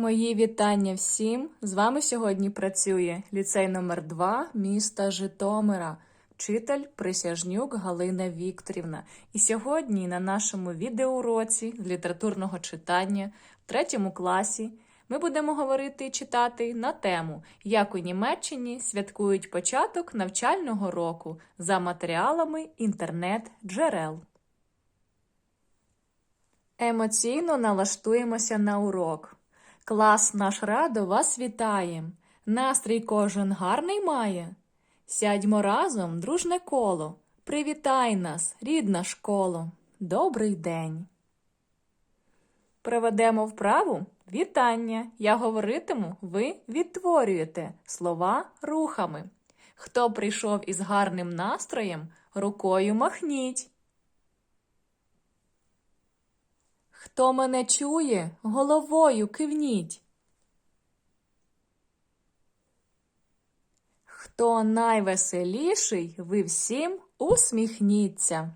Мої вітання всім. З вами сьогодні працює ліцей номер 2 міста Житомира, вчитель Присяжнюк Галина Вікторівна. І сьогодні на нашому відеоуроці з літературного читання в третьому класі ми будемо говорити і читати на тему, як у Німеччині святкують початок навчального року за матеріалами інтернет-джерел. Емоційно налаштуємося на урок. Клас наш радо вас вітає. Настрій кожен гарний має. Сядьмо разом, дружне коло. Привітай нас, рідна школо. Добрий день. Проведемо вправу вітання. Я говоритиму, ви відтворюєте слова рухами. Хто прийшов із гарним настроєм, рукою махніть. Хто мене чує, головою кивніть. Хто найвеселіший, ви всім усміхніться.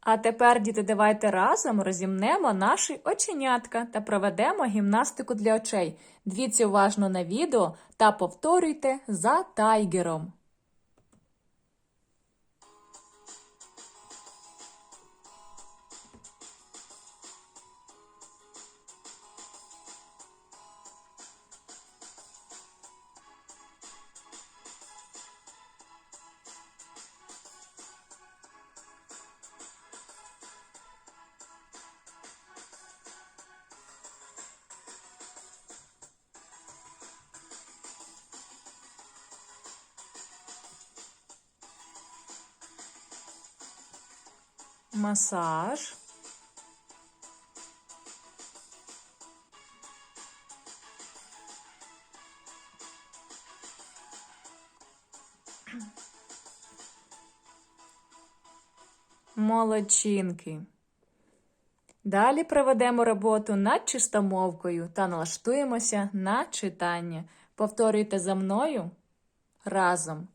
А тепер, діти, давайте разом розімнемо наші оченятка та проведемо гімнастику для очей. Дивіться уважно на відео та повторюйте за тайгером. Масаж. Молодчинки. Далі проведемо роботу над чистомовкою та налаштуємося на читання. Повторюйте за мною разом.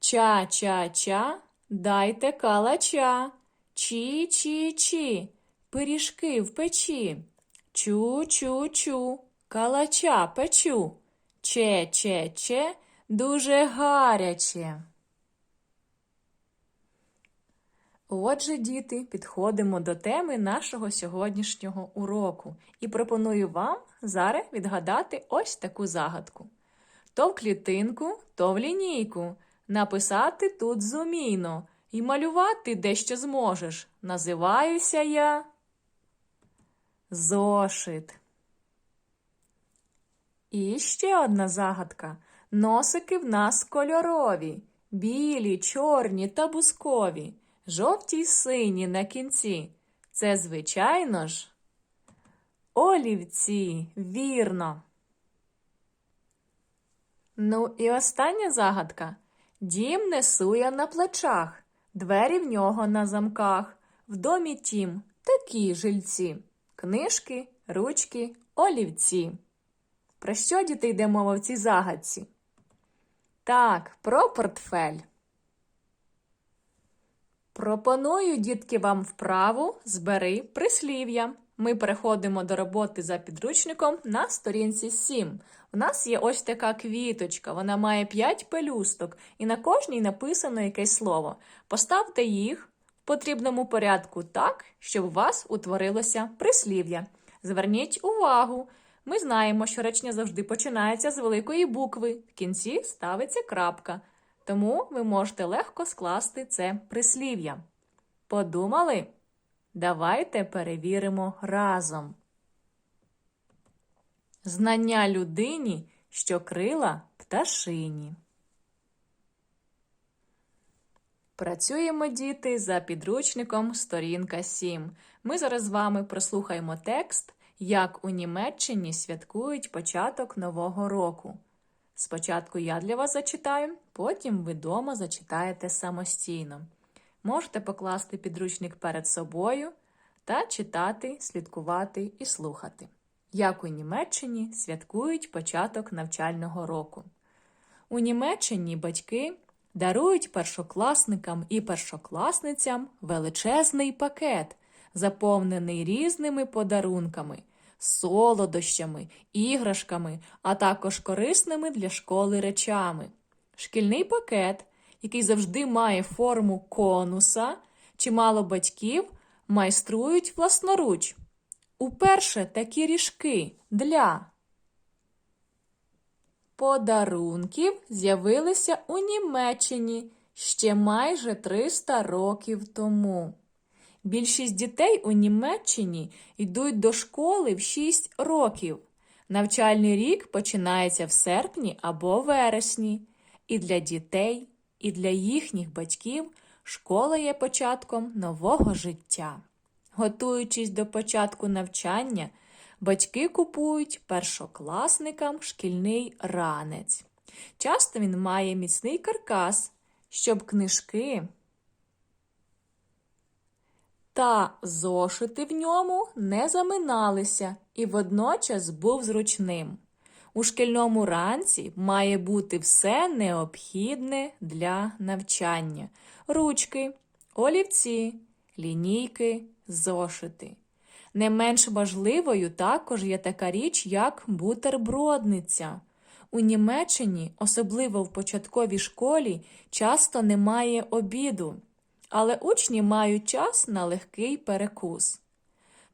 Ча-ча-ча, дайте калача. Чі-чі-чі, пиріжки в печі. Чу-чу-чу, калача печу. Че-че-че, дуже гаряче. Отже, діти, підходимо до теми нашого сьогоднішнього уроку і пропоную вам зараз відгадати ось таку загадку. То в клітинку, то в лінійку. Написати тут зумійно і малювати дещо зможеш. Називаюся я зошит. І ще одна загадка. Носики в нас кольорові, білі, чорні та бускові, жовті й сині на кінці. Це, звичайно ж, олівці, вірно. Ну і остання загадка. Дім несу я на плечах. Двері в нього на замках, в домі тім такі жильці, книжки, ручки, олівці. Про що діти йде мова в цій загадці? Так, про портфель. Пропоную, дітки, вам вправу збери прислів'я. Ми переходимо до роботи за підручником на сторінці 7. У нас є ось така квіточка, вона має 5 пелюсток, і на кожній написано якесь слово. Поставте їх в потрібному порядку так, щоб у вас утворилося прислів'я. Зверніть увагу, ми знаємо, що речення завжди починається з великої букви, в кінці ставиться крапка. Тому ви можете легко скласти це прислів'я. Подумали? Давайте перевіримо разом. Знання людині, що крила пташині. Працюємо, діти, за підручником сторінка 7. Ми зараз з вами прослухаємо текст, як у Німеччині святкують початок Нового року. Спочатку я для вас зачитаю, потім ви дома зачитаєте самостійно. Можете покласти підручник перед собою та читати, слідкувати і слухати, як у Німеччині святкують початок навчального року. У Німеччині батьки дарують першокласникам і першокласницям величезний пакет, заповнений різними подарунками. солодощами, іграшками, а також корисними для школи речами. Шкільний пакет, який завжди має форму конуса, чимало батьків майструють власноруч. Уперше такі ріжки для подарунків з'явилися у Німеччині ще майже 300 років тому. Більшість дітей у Німеччині йдуть до школи в 6 років. Навчальний рік починається в серпні або вересні. І для дітей, і для їхніх батьків школа є початком нового життя. Готуючись до початку навчання, батьки купують першокласникам шкільний ранець. Часто він має міцний каркас, щоб книжки та зошити в ньому не заминалися і водночас був зручним. У шкільному ранці має бути все необхідне для навчання: ручки, олівці, лінійки, зошити. Не менш важливою також є така річ, як бутербродниця. У Німеччині, особливо в початковій школі, часто немає обіду, але учні мають час на легкий перекус.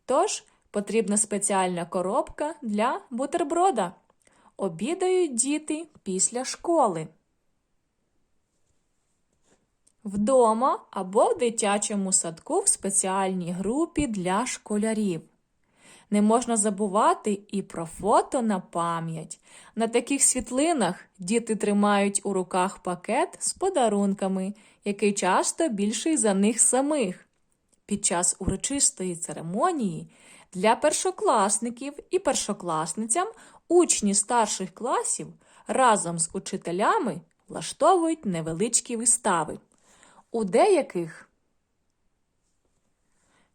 Тож потрібна спеціальна коробка для бутерброда. Обідають діти після школи. Вдома або в дитячому садку в спеціальній групі для школярів. Не можна забувати і про фото на пам'ять. На таких світлинах діти тримають у руках пакет з подарунками, який часто більший за них самих. Під час урочистої церемонії для першокласників і першокласницям учні старших класів разом з учителями влаштовують невеличкі вистави. У деяких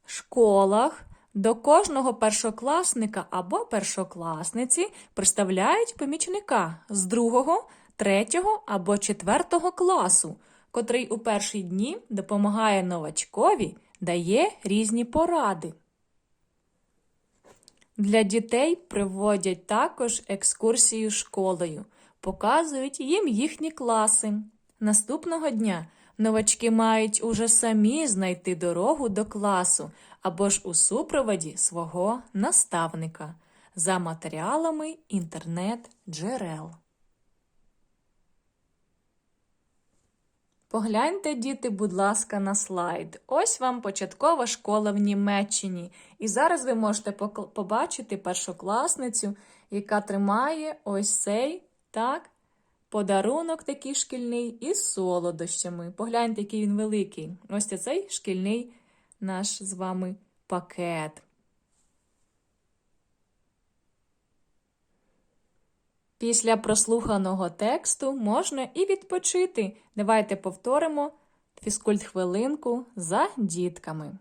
школах до кожного першокласника або першокласниці представляють помічника з другого, третього або четвертого класу, котрий у перші дні допомагає новачкові, дає різні поради. Для дітей проводять також екскурсію школою, показують їм їхні класи. Наступного дня новачки мають уже самі знайти дорогу до класу або ж у супроводі свого наставника за матеріалами інтернет-джерел. Погляньте, діти, будь ласка, на слайд. Ось вам початкова школа в Німеччині. І зараз ви можете побачити першокласницю, яка тримає ось цей так, подарунок такий шкільний із солодощами. Погляньте, який він великий. Ось цей шкільний наш з вами пакет. Після прослуханого тексту можна і відпочити. Давайте повторимо фізкульт хвилинку за дітками.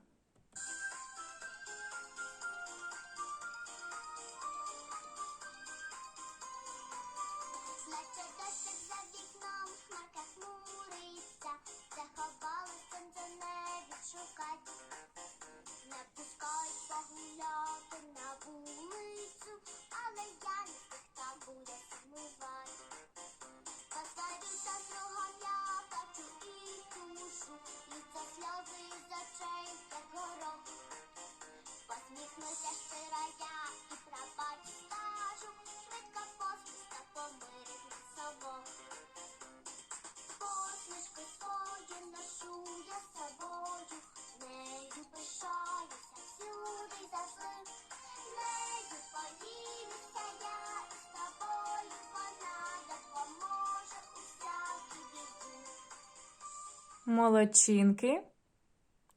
Молодчинки.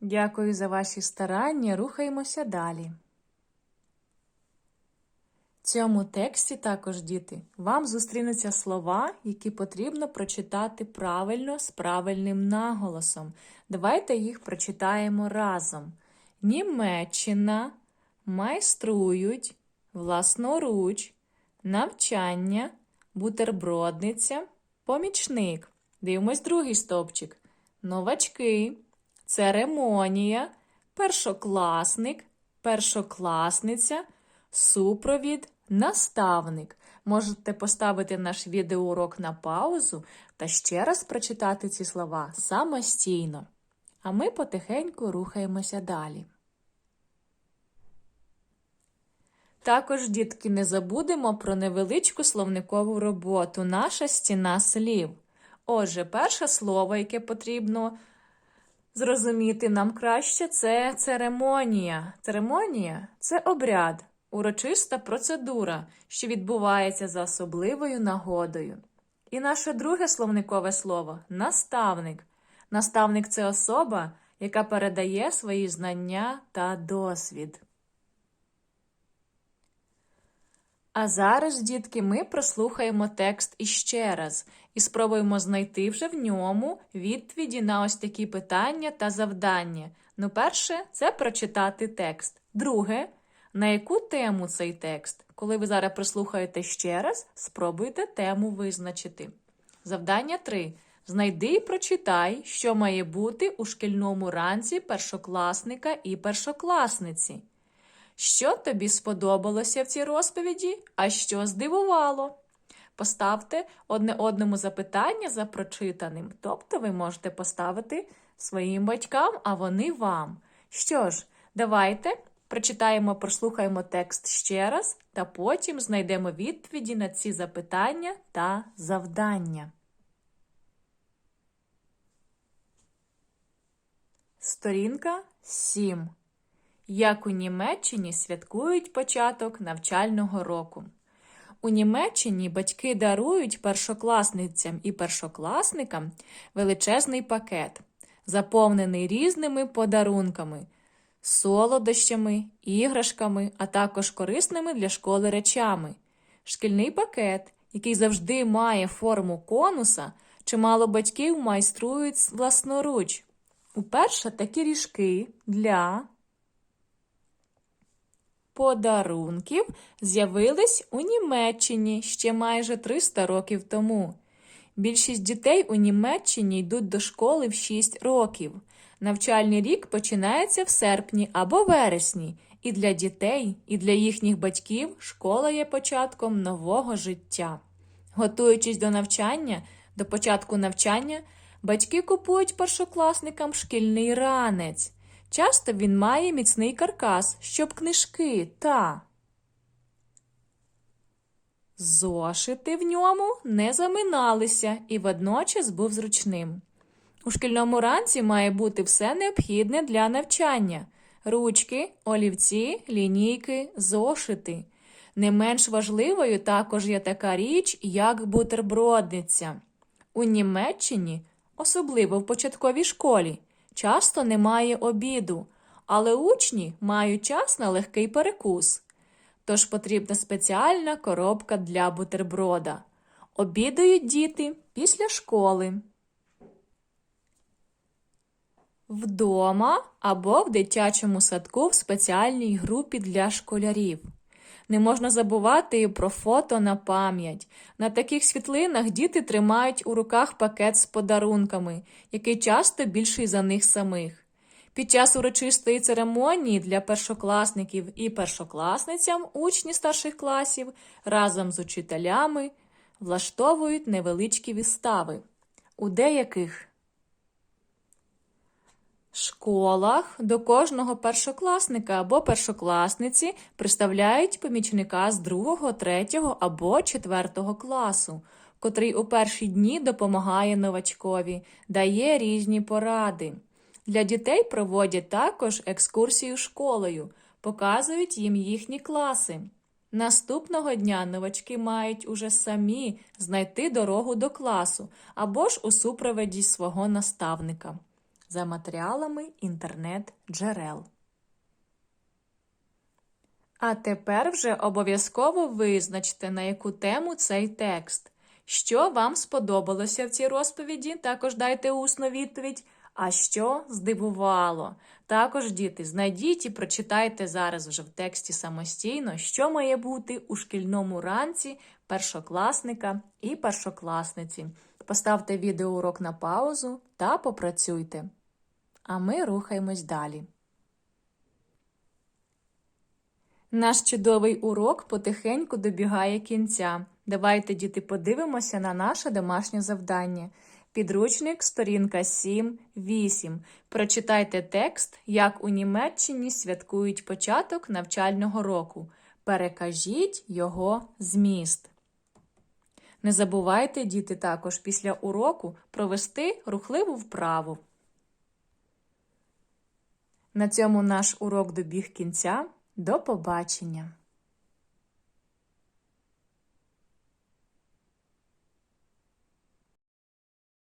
Дякую за ваші старання. Рухаємося далі. В цьому тексті також, діти, вам зустрінуться слова, які потрібно прочитати правильно з правильним наголосом. Давайте їх прочитаємо разом. Німеччина, майструють, власноруч, навчання, бутербродниця, помічник. Дивимось другий стовпчик. Новачки, церемонія, першокласник, першокласниця, супровід, наставник. Можете поставити наш відеоурок на паузу та ще раз прочитати ці слова самостійно. А ми потихеньку рухаємося далі. Також, дітки, не забудемо про невеличку словникову роботу Наша стіна слів. Отже, перше слово, яке потрібно зрозуміти нам краще, це церемонія. Церемонія це обряд, урочиста процедура, що відбувається за особливою нагодою. І наше друге словникове слово наставник. Наставник це особа, яка передає свої знання та досвід. А зараз, дітки, ми прослухаємо текст іще раз і спробуємо знайти вже в ньому відповіді на ось такі питання та завдання. Ну, перше, це прочитати текст. Друге, на яку тему цей текст? Коли ви зараз прослухаєте ще раз, спробуйте тему визначити. Завдання 3. Знайди і прочитай, що має бути у шкільному ранці першокласника і першокласниці. Що тобі сподобалося в цій розповіді, а що здивувало? Поставте одне одному запитання за прочитаним, тобто ви можете поставити своїм батькам, а вони вам. Що ж, давайте прочитаємо, прослухаємо текст ще раз, та потім знайдемо відповіді на ці запитання та завдання. Сторінка 7. Як у Німеччині святкують початок навчального року. У Німеччині батьки дарують першокласницям і першокласникам величезний пакет, заповнений різними подарунками, солодощами, іграшками, а також корисними для школи речами. Шкільний пакет, який завжди має форму конуса, чимало батьків майструють власноруч. Уперше такі ріжки для подарунків з'явились у Німеччині ще майже 300 років тому. Більшість дітей у Німеччині йдуть до школи в 6 років. Навчальний рік починається в серпні або вересні, і для дітей, і для їхніх батьків школа є початком нового життя. Готуючись до навчання, до початку навчання, батьки купують першокласникам шкільний ранець. Часто він має міцний каркас, щоб книжки та зошити в ньому не заминалися і водночас був зручним. У шкільному ранці має бути все необхідне для навчання ручки, олівці, лінійки, зошити. Не менш важливою також є така річ, як бутербродниця. У Німеччині, особливо в початковій школі, часто немає обіду, але учні мають час на легкий перекус. Тож потрібна спеціальна коробка для бутерброда. Обідають діти після школи. Вдома або в дитячому садку в спеціальній групі для школярів. Не можна забувати і про фото на пам'ять. На таких світлинах діти тримають у руках пакет з подарунками, який часто більший за них самих. Під час урочистої церемонії для першокласників і першокласницям учні старших класів разом з учителями влаштовують невеличкі вистави. У деяких школах до кожного першокласника або першокласниці представляють помічника з другого, третього або четвертого класу, котрий у перші дні допомагає новачкові, дає різні поради. Для дітей проводять також екскурсію школою, показують їм їхні класи. Наступного дня новачки мають уже самі знайти дорогу до класу або ж у супроводі свого наставника за матеріалами інтернет-джерел. А тепер вже обов'язково визначте, на яку тему цей текст. Що вам сподобалося в цій розповіді, також дайте усну відповідь. А що здивувало? Також, діти, знайдіть і прочитайте зараз вже в тексті самостійно, що має бути у шкільному ранці першокласника і першокласниці. Поставте відеоурок на паузу та попрацюйте. А ми рухаємось далі. Наш чудовий урок потихеньку добігає кінця. Давайте, діти, подивимося на наше домашнє завдання. Підручник, сторінка 7-8. Прочитайте текст, як у Німеччині святкують початок навчального року. Перекажіть його зміст. Не забувайте, діти, також після уроку провести рухливу вправу. На цьому наш урок добіг кінця. До побачення!